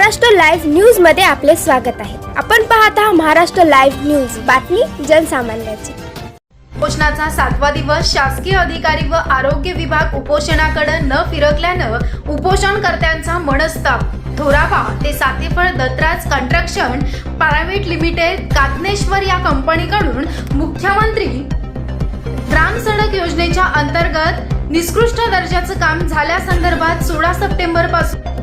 Maharashtra live न्यूजमध्ये आपले स्वागत आहे. आपण पाहत आहात महाराष्ट्र लाईव्ह न्यूज. बातमी जनसामान्याची. उपोषणाचा सातवा दिवस शासकीय अधिकारी व आरोग्य विभाग उपोषणाकडे न फिरकल्यानं उपोषणकर्त्यांचा मनस्ताप. धोराबा ते Satephal Dattaraj construction private limited Katneshwar या कंपनीकडून मुख्यमंत्री ग्राम सडक योजनेच्या अंतर्गत निकृष्ट दर्जाचं काम झाल्यासंदर्भात सोळा सप्टेंबरपासून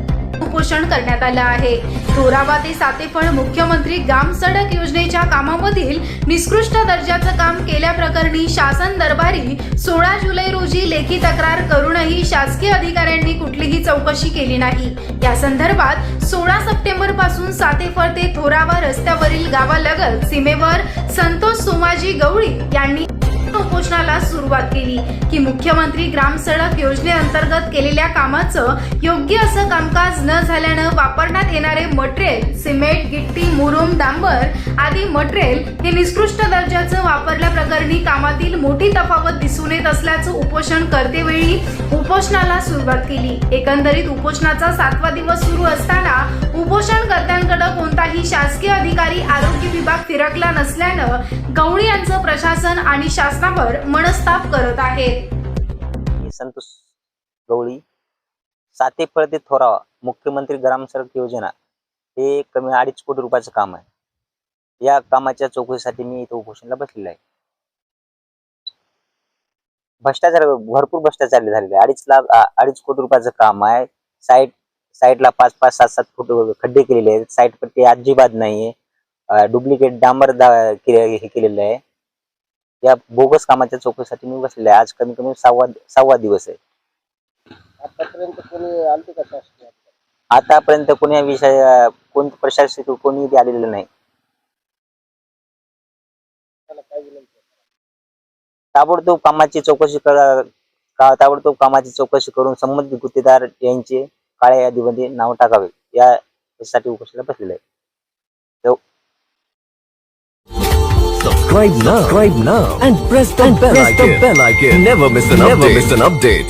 उपोषण करण्यात आलं आहे. थोरावा ते सातेफळ मुख्यमंत्री ग्राम सडक योजनेच्या कामामधील निकृष्ट दर्जाचं काम केल्याप्रकरणी शासन दरबारी सोळा जुलै रोजी लेखी तक्रार करूनही शासकीय अधिकाऱ्यांनी कुठलीही चौकशी केली नाही. या संदर्भात सोळा सप्टेंबरपासून सातेफळ ते थोरावा रस्त्यावरील गावालगत सीमेवर संतोष सोमाजी गवळी यांनी उपोषणाला सुरुवात केली की मुख्यमंत्री ग्राम सडक योजनेअंतर्गत केलेल्या कामाचं योग्य असं कामकाज न झाल्यानं वापरण्यात येणारे मटेरियल सिमेंट गिट्टी मुरुम डांबर आदी मटेरियल हे निकृष्ट दर्जाचं वापरल्याप्रकरणी कामातील मोठी तफावत दिसून येत असल्याचं उपोषण करतेवेळी उपोषणाला सुरुवात केली. एकंदरीत उपोषणाचा सातवा दिवस सुरू असताना उपोषण उपोषणकर्त्यांकडे कोणताही शासकीय अधिकारी आरोग्य विभाग फिरकला नसल्यानं गवळी यांचं प्रशासन आणि शासनावर मनस्ताप करत आहे संतोष गवळी साते ते थोरावा मुख्यमंत्री ग्राम सडक योजना हे कमी अडीच कोटी रुपयाचं काम आहे. या कामाच्या चौकशीसाठी मी इथे उपोषणला बसलेला आहे. भ्रष्टाचार भरपूर भ्रष्टाचार झालेले आहे. अडीच लाख अडीच कोटी रुपयाचं काम आहे. साईट साईटला पाच पाच सात सात फूट खड्डे केलेले आहेत. साईट पट्टी अजिबात नाहीये. डुप्लिकेट डांबर हे केलेलं आहे. या बोगस कामाच्या चौकशीसाठी मी बसलेलो आहे. आज कमी कमी सहावा सहावा दिवस आहे. आतापर्यंत कोणी आलते का शासकीय आतापर्यंत कोणी विषय कोण प्रशासक कोणी आलेलं नाही? ताबडतोब कामाची चौकशी करा का ताबडतोब कामाची चौकशी करून संबंधित गुत्तेदार यांचे काळ्या यादीमध्ये नाव टाकावे या यासाठी उपोषणाला बसलेलं आहे Subscribe now. Subscribe now and press the bell icon. Never miss an update. Never miss an update.